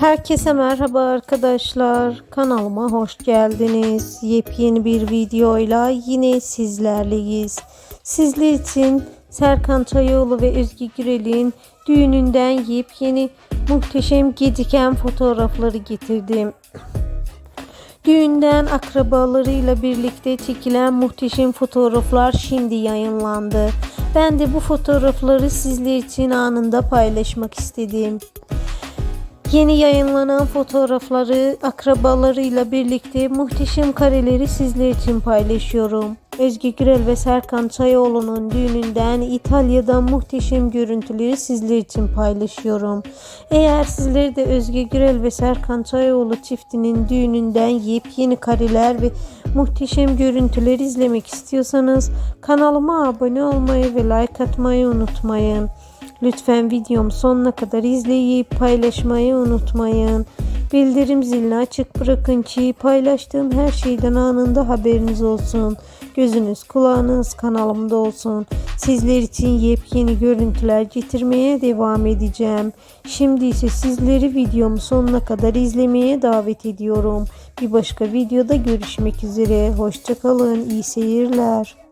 Herkese merhaba arkadaşlar. Kanalıma hoş geldiniz. Yepyeni bir videoyla yine sizlerleyiz. Sizler için Serkan Çayoğlu ve Özgü Gürel'in düğününden yepyeni muhteşem gediken fotoğrafları getirdim. Düğünden akrabalarıyla birlikte çekilen muhteşem fotoğraflar şimdi yayınlandı. Ben de bu fotoğrafları sizler için anında paylaşmak istedim. Yeni yayınlanan fotoğrafları akrabalarıyla birlikte muhteşem kareleri sizler için paylaşıyorum. Özge Gürel ve Serkan Çayoğlu'nun düğününden İtalya'dan muhteşem görüntüleri sizler için paylaşıyorum. Eğer sizler de Özge Gürel ve Serkan Çayoğlu çiftinin düğününden yepyeni kareler ve muhteşem görüntüler izlemek istiyorsanız kanalıma abone olmayı ve like atmayı unutmayın. Lütfen videomu sonuna kadar izleyip paylaşmayı unutmayın. Bildirim zilini açık bırakın ki paylaştığım her şeyden anında haberiniz olsun. Gözünüz kulağınız kanalımda olsun. Sizler için yepyeni görüntüler getirmeye devam edeceğim. Şimdi ise sizleri videomu sonuna kadar izlemeye davet ediyorum. Bir başka videoda görüşmek üzere. Hoşçakalın. İyi seyirler.